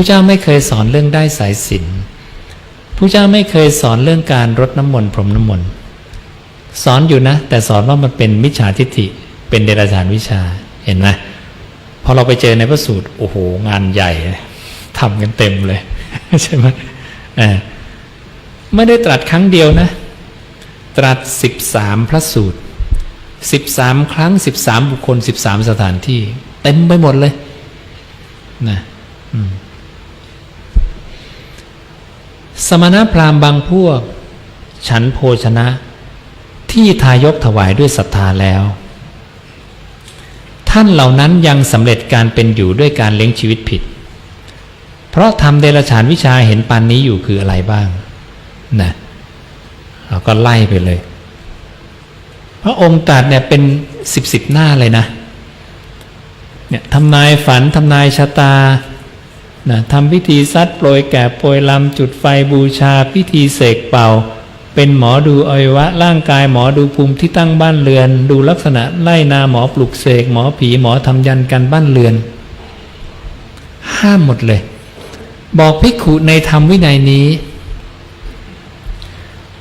ผู้เจ้าไม่เคยสอนเรื่องได้สายสินผู้เจ้าไม่เคยสอนเรื่องการรดน้ำมนต์พรมน้ำมนต์สอนอยู่นะ แต่สอนว่ามันเป็นมิจฉาทิฏฐิ เป็นเดรัจฉานวิชาเห็นไหมพอเราไปเจอในพระสูตรโอ้โหงานใหญ่ทำกันเต็มเลย ใช่ไหมไม่ได้ตรัสครั้งเดียวนะ ตรัสสิบสามพระสูตรสิบสามครั้งสิบสามบุคคลสิบสามสถานที่ เต็มไปหมดเลยนะอืม สมณพราหมณ์บางพวก ฉันโภชนะ ที่ทายกถวายด้วยศรัทธาแล้ว ท่านเหล่านั้นยังสำเร็จการเป็นอยู่ด้วยการเลี้ยงชีวิตผิด เพราะทำเดรัจฉานวิชาเห็นปานนี้อยู่คืออะไรบ้างนะเราก็ไล่ไปเลย พระองค์ตรัสเนี่ยเป็นสิบสิบหน้าเลยนะเนี่ยทำนายฝันทำนายชะตา นะทำพิธีซัดโปรยแก่โปรยลำจุดไฟบูชาพิธีเสกเป่า เป็นหมอดูอวัยวะร่างกายหมอดูภูมิที่ตั้งบ้านเรือน ดูลักษณะไล่นาหมอปลุกเสกหมอผีหมอทำยันกันบ้านเรือน ห้ามหมดเลย บอกภิกขุในธรรมวินัยนี้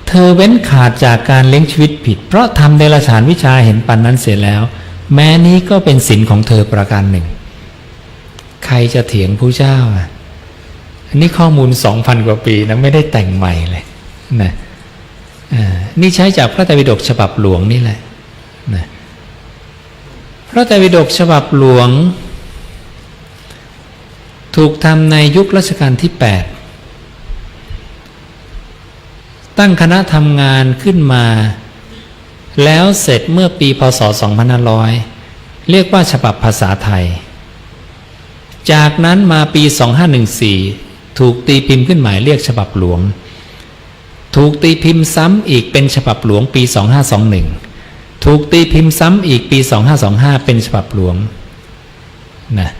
เธอเว้นขาดจากการเลี้ยงชีวิตผิด เพราะทำเดรัจฉานวิชาเห็นปันนั้นเสียแล้ว แม้นี้ก็เป็นศีลของเธอประการหนึ่ง ใครจะเถียงผู้เจ้าอะอันนี้ข้อมูลสองพันกว่าปีนะไม่ได้แต่งใหม่เลยนะนี่ใช้จากพระไตรปิฎกฉบับหลวงนี่แหละนะพระไตรปิฎกฉบับหลวง ถูกทำในยุครัชกาลที่ 8 ตั้งคณะทำงานขึ้นมา แล้วเสร็จเมื่อปีพศ 2500 เรียกว่าฉบับภาษาไทย จากนั้นมาปี 2514 ถูกตีพิมพ์ขึ้นหมายเรียกฉบับหลวง ถูกตีพิมพ์ซ้ำอีกเป็นฉบับหลวงปี 2521 ถูกตีพิมพ์ซ้ำอีกปี 2525 เป็นฉบับหลวงนะ